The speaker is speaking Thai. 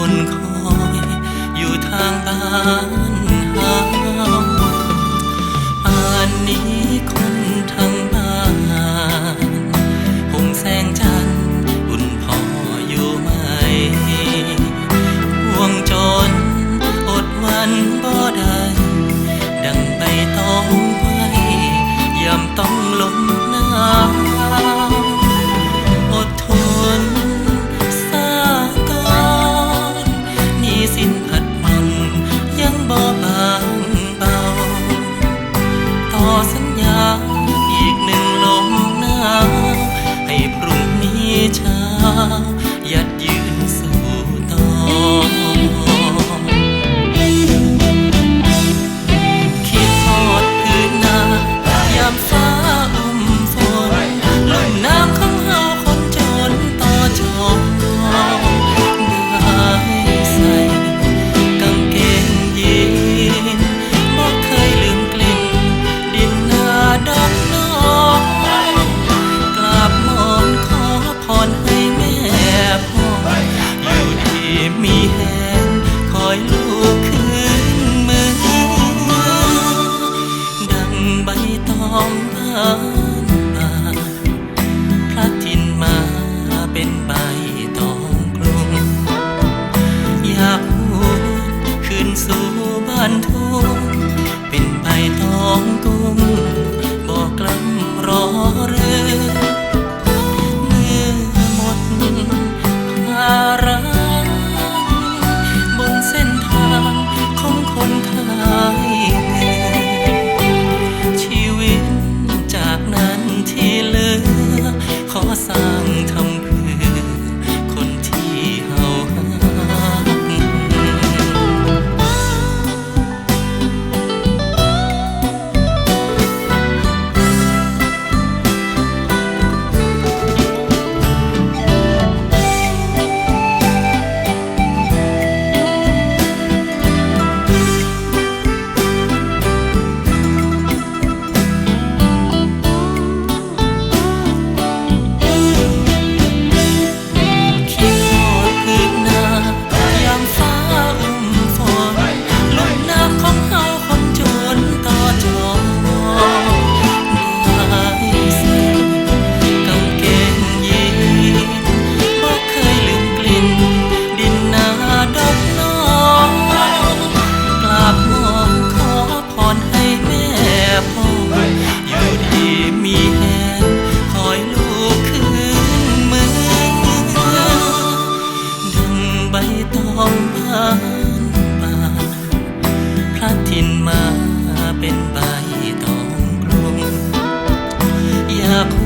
คนคอย อยู่ทางบ้านหาอ่านนี้คง now. μωρέ. up